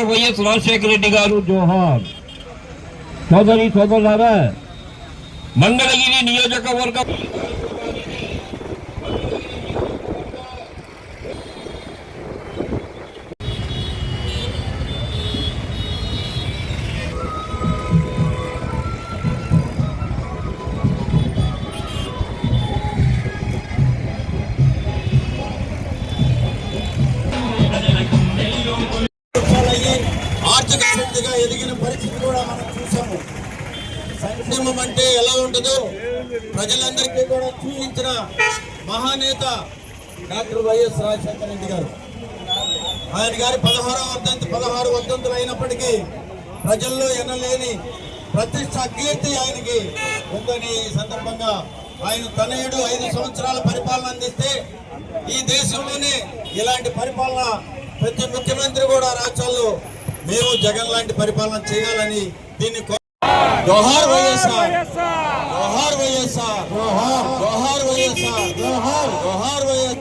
Doctor YS Rajasekhara Reddy గారు జోహార్ సోదరి సోదరులారా మంగళగిరి నియోజకవర్గం ప్రజలందరికీ కూడా చూపించిన మహానేత డాక్టర్ వైఎస్ రాజశేఖర రెడ్డి గారు. ఆయన గారి పదహారో వర్ధంతి పదహారు వర్ధంతులు అయినప్పటికీ ప్రజల్లో ఎనలేని ప్రతిష్ట కీర్తి ఆయనకి ఉందని సందర్భంగా ఆయన తనయుడు ఐదు సంవత్సరాల పరిపాలన అందిస్తే ఈ దేశంలోనే ఇలాంటి పరిపాలన ప్రతి ముఖ్యమంత్రి కూడా రాష్ట్రాల్లో మేము జగన్ లాంటి పరిపాలన చేయాలని దీన్ని కో- జోహార్ వైఎస్ఆర్. వైఎస్ఆర్ జోహార్ జోహార్ వైఎస్ఆర్ జోహార్ జోహార్ వైఎస్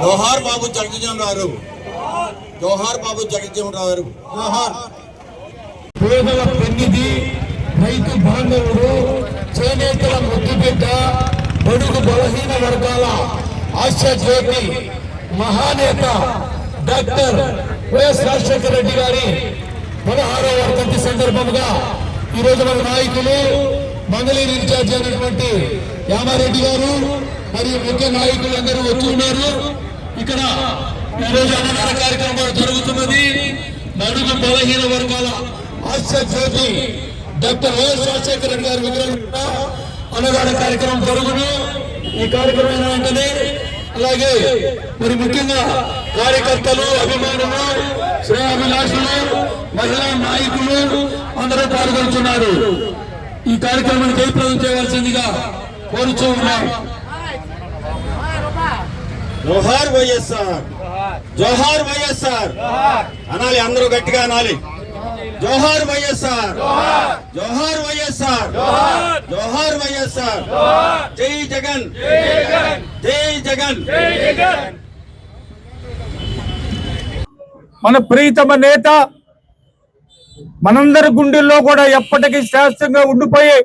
జోహార్ బాబు జగజ్జీవన్ రావు. జోహార్ బాబు జగజ్జీవన్ రావు గారు. జోహార్ పేదల పెన్నిధి రైతు బాంధవుడు చేనేతల ముద్దుబిడ్డ బడుగు బలహీన వర్గాల ఆశా జ్యోతి మహానేత డాక్టర్ వైఎస్ రాజశేఖర రెడ్డి గారి పదహారవ వర్ధంతి సందర్భంగా ఈరోజు మన నాయకులు మంగళగిరి ఇన్ఛార్జ్ అయినటువంటి యామారెడ్డి గారు మరియు ముఖ్య నాయకులు అందరూ వచ్చి ఉన్నారు. ఇక్కడ ఈరోజు అన్నదాన కార్యక్రమం జరుగుతున్నది. నడుగు బలహీన వర్గాల ఆశ్చర్యజ్యోతి డాక్టర్ వైఎస్ రాజశేఖర రెడ్డి గారి విగ్రహం అన్నదాన కార్యక్రమం జరుగును. ఈ కార్యక్రమం అయిన వెంటనే అలాగే మరి ముఖ్యంగా కార్యకర్తలు అభిమానులు శ్రేయాభిలాషులు మహిళా నాయకులు అందరూ పాల్గొంటున్నారు. ఈ కార్యక్రమాన్ని జయప్రదం చేయవలసిందిగా కోరుచూ ఉన్నాం. జోహార్ వైఎస్ఆర్. జోహార్ వైఎస్ఆర్. అనాలి అందరూ గట్టిగా అనాలి. జోహార్ వైఎస్ఆర్. జోహార్. వైఎస్ఆర్. జోహార్. వైఎస్ఆర్. జై జగన్. జై జగన్. మన ప్రీతమ నేత మనందరి గుండెల్లో కూడా ఎప్పటికీ శాస్త్రంగా ఉండిపోయే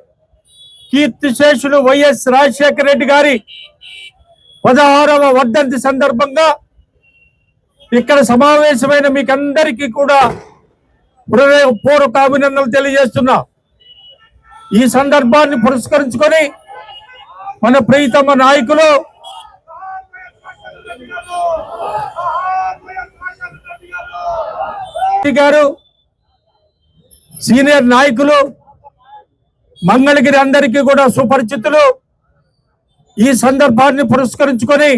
కీర్తిశేషులు వైఎస్ రాజశేఖర రెడ్డి గారి పదహారవ వర్ధంతి సందర్భంగా ఇక్కడ సమావేశమైన మీకందరికీ కూడా హృదయపూర్వక అభినందనలు తెలియజేస్తున్నా. ఈ సందర్భాన్ని పురస్కరించుకొని మన ప్రియతమ నాయకులు గారు సీనియర్ నాయకులు మంగళగిరి అందరికీ కూడా సుపరిచితులు. ఈ సందర్భాన్ని పురస్కరించుకొని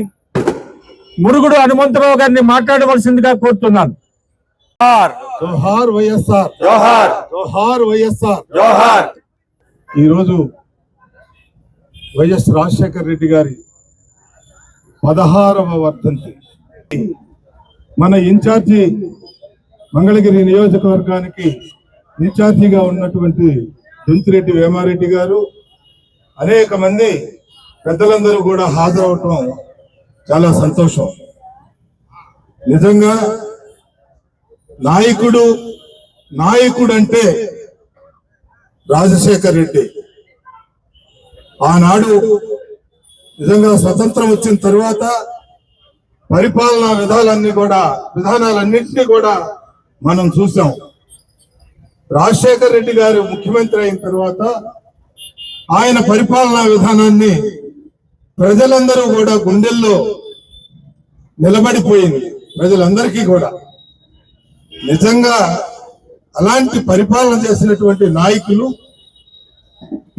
మురుగుడు హనుమంతరావు గారిని మాట్లాడవలసిందిగా కోరుతున్నాను. జోహార్. వైఎస్ఆర్. జోహార్. జోహార్ వైఎస్ఆర్. జోహార్. ఈరోజు వైఎస్ రాజశేఖర్ రెడ్డి గారి పదహారవ వర్ధంతి. మన ఇన్ఛార్జి మంగళగిరి నియోజకవర్గానికి ఇన్ఛార్జిగా ఉన్నటువంటి దొంతిరెడ్డి వేమారెడ్డి గారు అనేక మంది పెద్దలందరూ కూడా హాజరవటం చాలా సంతోషం. నిజంగా నాయకుడు నాయకుడు అంటే రాజశేఖర్ రెడ్డి. ఆనాడు నిజంగా స్వతంత్రం వచ్చిన తర్వాత పరిపాలనా విధాలన్నీ కూడా విధానాలన్నింటినీ కూడా మనం చూసాం రాజశేఖర్ రెడ్డి గారు ముఖ్యమంత్రి అయిన తర్వాత ఆయన పరిపాలనా విధానాన్ని ప్రజలందరూ కూడా గుండెల్లో నిలబడిపోయింది. ప్రజలందరికీ కూడా. నిజంగా అలాంటి పరిపాలన చేసినటువంటి నాయకులు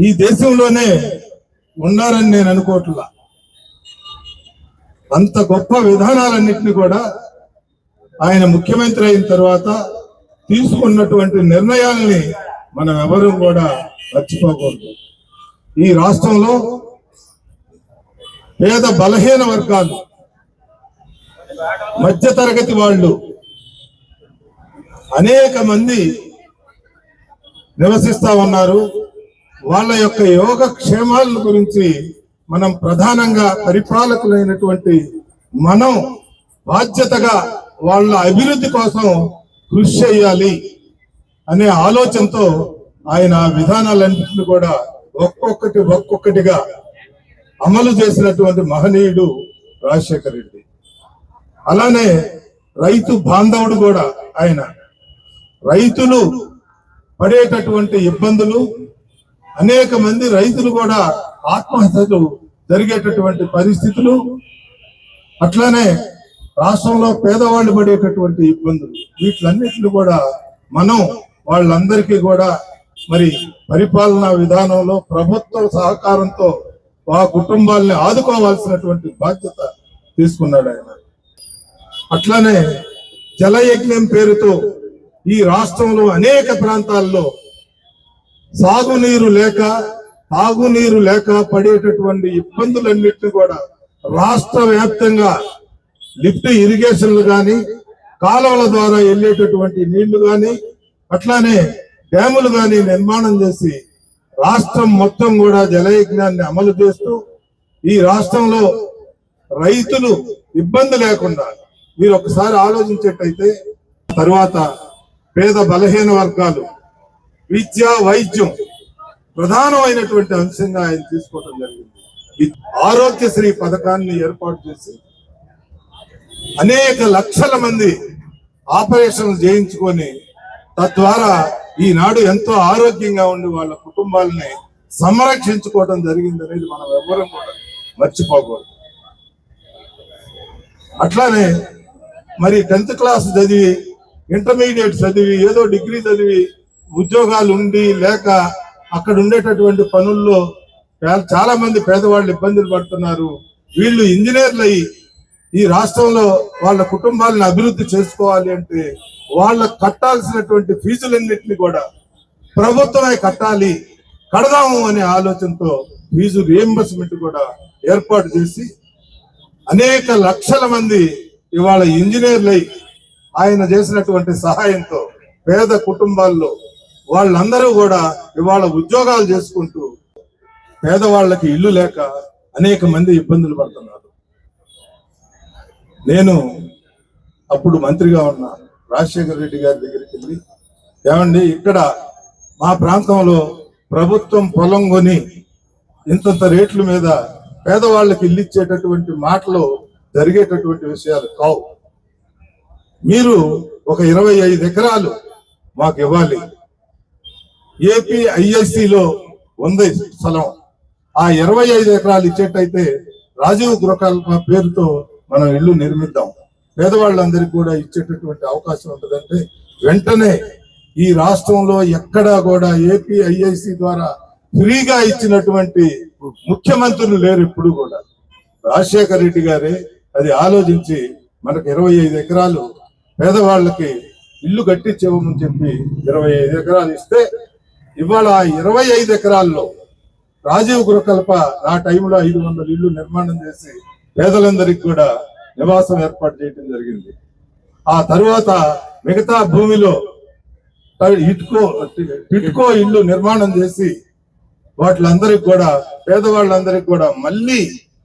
ఈ దేశంలోనే ఉన్నారని నేను అనుకోవట్లా. అంత గొప్ప విధానాలన్నింటినీ కూడా ఆయన ముఖ్యమంత్రి అయిన తర్వాత తీసుకున్నటువంటి నిర్ణయాల్ని మనం ఎవరూ కూడా మర్చిపోకూడదు. ఈ రాష్ట్రంలో పేద బలహీన వర్గాలు మధ్యతరగతి వాళ్ళు అనేక మంది నివసిస్తా ఉన్నారు. వాళ్ళ యొక్క యోగ క్షేమాల గురించి మనం ప్రధానంగా పరిపాలకులైనటువంటి మనం బాధ్యతగా వాళ్ళ అభివృద్ధి కోసం కృషి చేయాలి అనే ఆలోచనతో ఆయన విధానాలన్నింటినీ కూడా ఒక్కొక్కటి ఒక్కొక్కటిగా అమలు చేసినటువంటి మహనీయుడు రాజశేఖర రెడ్డి. అలానే రైతు బాంధవుడు కూడా ఆయన. రైతులు పడేటటువంటి ఇబ్బందులు అనేక మంది రైతులు కూడా ఆత్మహత్యలు జరిగేటటువంటి పరిస్థితులు అట్లానే రాష్ట్రంలో పేదవాళ్ళు పడేటటువంటి ఇబ్బందులు వీటిలన్నిటిని కూడా మనం వాళ్ళందరికీ కూడా మరి పరిపాలనా విధానంలో ప్రభుత్వ సహకారంతో ఆ కుటుంబాల్ని ఆదుకోవాల్సినటువంటి బాధ్యత తీసుకున్నాడు ఆయన. అట్లానే జలయజ్ఞం పేరుతో ఈ రాష్ట్రంలో అనేక ప్రాంతాల్లో సాగునీరు లేక తాగునీరు లేక పడేటటువంటి ఇబ్బందులన్నింటినీ కూడా రాష్ట్ర వ్యాప్తంగా లిఫ్ట్ ఇరిగేషన్లు కానీ కాలువల ద్వారా వెళ్ళేటటువంటి నీళ్ళు కానీ అట్లానే డ్యాములు కానీ నిర్మాణం చేసి రాష్ట్రం మొత్తం కూడా జలయజ్ఞాన్ని అమలు చేస్తూ ఈ రాష్ట్రంలో రైతులు ఇబ్బంది లేకుండా మీరు ఒకసారి ఆలోచించేటైతే తర్వాత పేద బలహీన వర్గాలు విద్య వైద్యం ప్రధానమైనటువంటి అంశంగా ఆయన తీసుకోవడం జరిగింది. ఈ ఆరోగ్యశ్రీ పథకాన్ని ఏర్పాటు చేసి అనేక లక్షల మంది ఆపరేషన్లు చేయించుకొని తద్వారా ఈనాడు ఎంతో ఆరోగ్యంగా ఉండి వాళ్ళ కుటుంబాలని సంరక్షించుకోవడం జరిగింది అనేది మనం ఎవ్వరం కూడా మర్చిపోకూడదు. అట్లానే మరి టెన్త్ క్లాస్ చదివి ఇంటర్మీడియట్ చదివి ఏదో డిగ్రీ చదివి ఉద్యోగాలు ఉండి లేక అక్కడ ఉండేటటువంటి పనుల్లో చాలా మంది పేదవాళ్ళు ఇబ్బందులు పడుతున్నారు. వీళ్ళు ఇంజనీర్లు అయ్యి ఈ రాష్ట్రంలో వాళ్ళ కుటుంబాలను అభివృద్ధి చేసుకోవాలి అంటే వాళ్ళకు కట్టాల్సినటువంటి ఫీజులన్నింటినీ కూడా ప్రభుత్వమే కట్టాలి కడదాము అనే ఆలోచనతో ఫీజు రియంబర్స్మెంట్ కూడా ఏర్పాటు చేసి అనేక లక్షల మంది ఇవాళ ఇంజనీర్లై ఆయన చేసినటువంటి సహాయంతో పేద కుటుంబాల్లో వాళ్ళందరూ కూడా ఇవాళ ఉద్యోగాలు చేసుకుంటూ పేదవాళ్ళకి ఇల్లు లేక అనేక మంది ఇబ్బందులు పడుతున్నారు. నేను అప్పుడు మంత్రిగా ఉన్న రాజశేఖర రెడ్డి గారి దగ్గరికి వెళ్ళి ఏమండి ఇక్కడ మా ప్రాంతంలో ప్రభుత్వం పొలం కొని ఇంతంత రేట్ల మీద పేదవాళ్ళకి ఇల్లు ఇచ్చేటటువంటి మాటలు జరిగేటటువంటి విషయాలు కావు. మీరు ఒక ఇరవై ఐదు ఎకరాలు మాకు ఇవ్వాలి. ఏపీ ఐఎస్సిలో ఉంది స్థలం. ఆ ఇరవై ఐదు ఎకరాలు ఇచ్చేటైతే రాజీవ్ గృహకల్ప పేరుతో మనం ఇల్లు నిర్మిద్దాం. పేదవాళ్ళందరికీ కూడా ఇచ్చేటటువంటి అవకాశం ఉంటుందంటే వెంటనే ఈ రాష్ట్రంలో ఎక్కడా కూడా ఏపీ ఐఐసి ద్వారా ఫ్రీగా ఇచ్చినటువంటి ముఖ్యమంత్రులు లేరు ఇప్పుడు కూడా. రాజశేఖర రెడ్డి గారే అది ఆలోచించి మనకు ఇరవై ఐదు ఎకరాలు పేదవాళ్ళకి ఇల్లు కట్టించేవమని చెప్పి ఇరవై ఐదు ఎకరాలు ఇస్తే ఇవాళ ఆ ఇరవై ఐదు ఎకరాల్లో రాజీవ్ గృహకల్ప నా టైంలో ఐదు వందల ఇల్లు నిర్మాణం చేసి పేదలందరికీ కూడా నివాసం ఏర్పాటు చేయడం జరిగింది. ఆ తర్వాత మిగతా భూమిలో ఇటుకో ఇటుకో ఇల్లు నిర్మాణం చేసి వాటిలందరికి కూడా పేదవాళ్ళందరికీ కూడా మళ్ళీ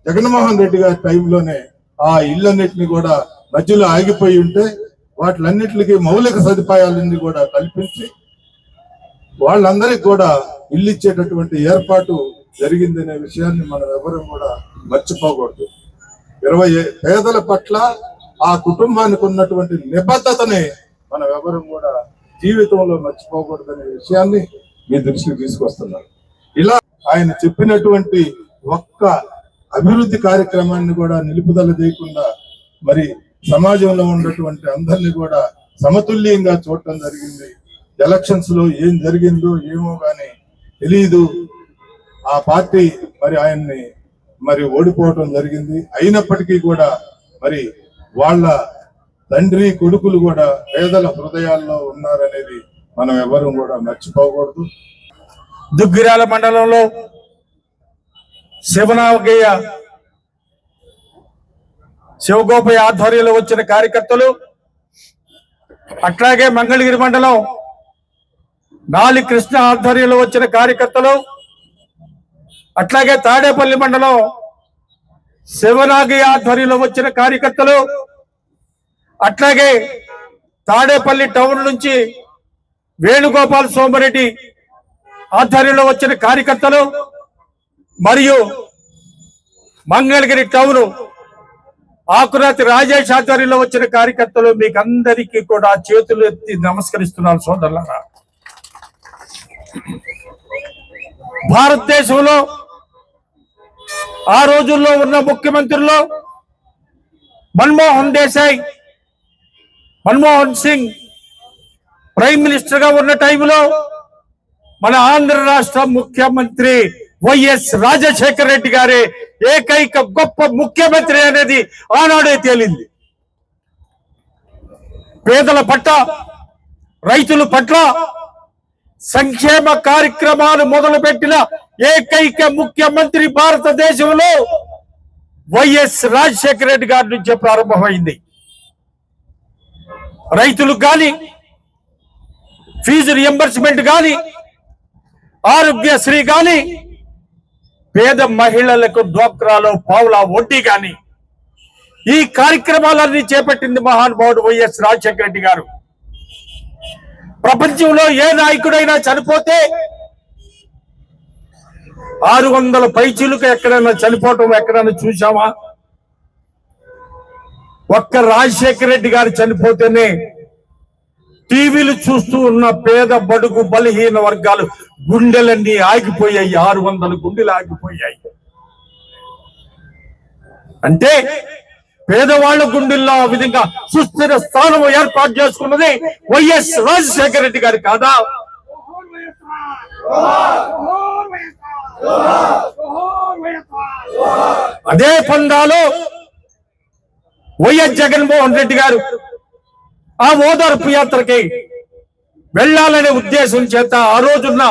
జగన్మోహన్ రెడ్డి గారి టైంలోనే ఆ ఇళ్ళన్నిటిని కూడా మధ్యలో ఆగిపోయి ఉంటే వాటిలన్నిటికి మౌలిక సదుపాయాలన్నీ కూడా కల్పించి వాళ్ళందరికీ కూడా ఇల్లు ఇచ్చేటటువంటి ఏర్పాటు జరిగిందనే విషయాన్ని మనం ఎవరూ కూడా మర్చిపోకూడదు. ఇరవై పేదల పట్ల ఆ కుటుంబానికి ఉన్నటువంటి నిబద్ధతని మనం ఎవరూ కూడా జీవితంలో మర్చిపోకూడదనే విషయాన్ని మీ దృష్టికి తీసుకొస్తున్నారు ఇలా ఆయన చెప్పినటువంటి ఒక్క అభివృద్ధి కార్యక్రమాన్ని కూడా నిలుపుదల చేయకుండా మరి సమాజంలో ఉన్నటువంటి అందరినీ కూడా సమతుల్యంగా చూడటం జరిగింది. ఎలక్షన్స్లో ఏం జరిగిందో ఏమో కానీ తెలియదు ఆ పార్టీ మరి ఆయన్ని మరి ఓడిపోవటం జరిగింది. అయినప్పటికీ కూడా మరి వాళ్ళ తండ్రి కొడుకులు కూడా పేదల హృదయాల్లో ఉన్నారనేది మనం ఎవరూ కూడా మర్చిపోకూడదు. దుగ్గిరాల మండలంలో శివనాగయ్య శివగోపయ్య ఆధ్వర్యంలో వచ్చిన కార్యకర్తలు అట్లాగే మంగళగిరి మండలం నాలి కృష్ణ ఆధ్వర్యంలో వచ్చిన కార్యకర్తలు అట్లాగే తాడేపల్లి మండలం శివనాగి ఆధ్వర్యంలో వచ్చిన కార్యకర్తలు అట్లాగే తాడేపల్లి టౌన్ నుంచి వేణుగోపాల్ సోమరెడ్డి ఆధ్వర్యంలో వచ్చిన కార్యకర్తలు మరియు మంగళగిరి టౌన్ ఆకురాతి రాజేష్ ఆధ్వర్యంలో వచ్చిన కార్యకర్తలు మీకు అందరికీ కూడా చేతులు ఎత్తి నమస్కరిస్తున్నాను సోదరులారా. భారతదేశంలో ఆ రోజుల్లో ఉన్న ముఖ్యమంత్రుల్లో మన్మోహన్ దేశాయ్ మన్మోహన్ సింగ్ ప్రైమ్ మినిస్టర్గా ఉన్న టైంలో మన ఆంధ్ర రాష్ట్ర ముఖ్యమంత్రి వైఎస్ రాజశేఖర రెడ్డి గారే ఏకైక గొప్ప ముఖ్యమంత్రి అనేది ఆనాడే తేలింది. పేదల పట్ల రైతుల పట్ల సంక్షేమ కార్యక్రమాలు మొదలుపెట్టిన ఏకైక ముఖ్యమంత్రి భారతదేశంలో వైఎస్ రాజశేఖర రెడ్డి గారి నుంచే ప్రారంభమైంది. రైతులకు కానీ ఫీజు రియంబర్స్మెంట్ కానీ ఆరోగ్యశ్రీ కానీ పేద మహిళలకు డ్వాక్రాలో పావుల వడ్డీ కానీ ఈ కార్యక్రమాలన్నీ చేపట్టింది మహానుభావుడు వైఎస్ రాజశేఖర రెడ్డి గారు. ప్రపంచంలో ఏ నాయకుడైనా చనిపోతే ఆరు వందల పైచీలకు ఎక్కడైనా చనిపోవటం ఎక్కడైనా చూసామా ఒక్క రాజశేఖర రెడ్డి గారు చనిపోతేనే టీవీలు చూస్తూ ఉన్న పేద బడుగు బలహీన వర్గాలు గుండెలన్నీ ఆగిపోయాయి ఆరు వందల గుండెలు ఆగిపోయాయి. అంటే పేదవాళ్ళ గుండెల్లో ఆ విధంగా సుస్థిర స్థానం ఏర్పాటు చేసుకున్నది వైఎస్ రాజశేఖర రెడ్డి గారు కాదా? అదే పందాలో వైఎస్ జగన్మోహన్ రెడ్డి గారు ఆ ఓదార్పు యాత్రకి వెళ్ళాలనే ఉద్దేశం చేత ఆ రోజున్న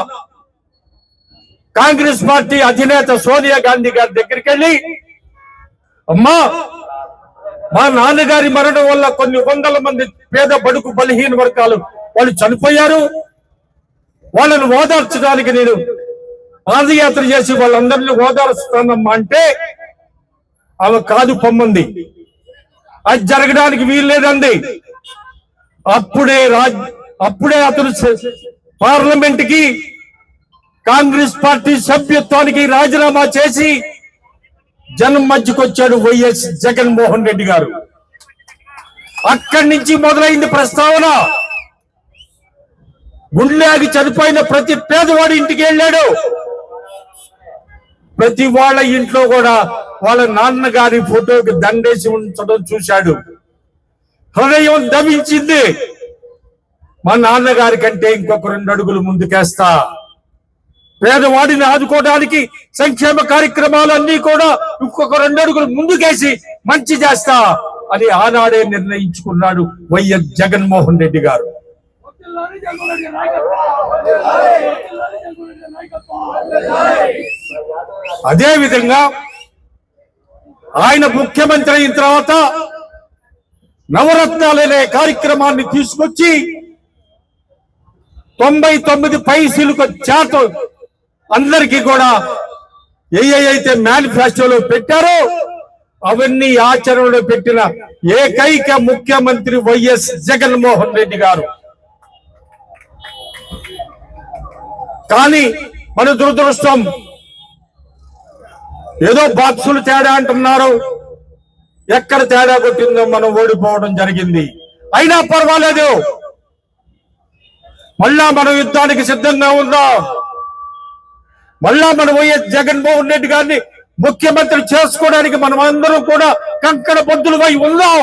కాంగ్రెస్ పార్టీ అధినేత సోనియా గాంధీ గారి దగ్గరికి వెళ్ళి అమ్మా మా నాన్నగారి మరణం వల్ల కొన్ని వందల మంది పేద బడుగు బలహీన వర్గాలు వాళ్ళు చనిపోయారు. వాళ్ళను ఓదార్చడానికి నేను పాదయాత్ర చేసి వాళ్ళందరినీ ఓదార్స్తానమ్మా అంటే ఆమె కాదు పొమ్మంది. అది జరగడానికి వీల్లేదండి అప్పుడే రాజ్ అప్పుడే అతను పార్లమెంట్కి కాంగ్రెస్ పార్టీ సభ్యత్వానికి రాజీనామా చేసి జనం మధ్యకొచ్చాడు వైఎస్ జగన్మోహన్ రెడ్డి గారు. అక్కడి నుంచి మొదలైంది ప్రస్తావన. గుండెకి చనిపోయిన ప్రతి పేదవాడి ఇంటికి వెళ్ళాడు. ప్రతి వాళ్ళ ఇంట్లో కూడా వాళ్ళ నాన్నగారి ఫోటోకి దండేసి ఉంచడం చూశాడు. హృదయం దమించింది మా నాన్నగారి కంటే ఇంకొక రెండు అడుగులు ముందుకేస్తా. పేదవాడిని ఆదుకోవడానికి సంక్షేమ కార్యక్రమాలన్నీ కూడా ఇంకొక రెండు అడుగులు ముందుకేసి మంచి చేస్తా అని ఆనాడే నిర్ణయించుకున్నాడు వైఎస్ జగన్మోహన్ రెడ్డి గారు. అదే విధంగా ఆయన ముఖ్యమంత్రి అయిన తర్వాత నవరత్నాలనే కార్యక్రమాన్ని తీసుకొచ్చి తొంభై తొమ్మిది పైసలకు చేత అందరికీ కూడా ఏ అయితే మేనిఫెస్టోలో పెట్టారో అవన్నీ ఆచరణలో పెట్టిన ఏకైక ముఖ్యమంత్రి వైఎస్ జగన్మోహన్ రెడ్డి గారు. కానీ మన దురదృష్టం ఏదో బాక్సులు తేడా అంటున్నారు. ఎక్కడ తేడా కొట్టిందో మనం ఓడిపోవడం జరిగింది. అయినా పర్వాలేదు. మళ్ళా మనం యుద్ధానికి సిద్ధంగా ఉందాం. మళ్ళా మన వైఎస్ జగన్మోహన్ రెడ్డి గారిని ముఖ్యమంత్రి చేసుకోవడానికి మనం అందరూ కూడా కంకణ బద్దులుగా ఉందాం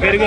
పెరుగు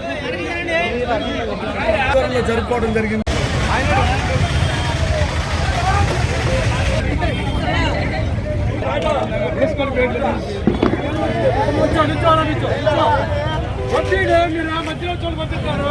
జరుపుకోవడం జరిగింది. మీరు మధ్యలో చూడబోతున్నారు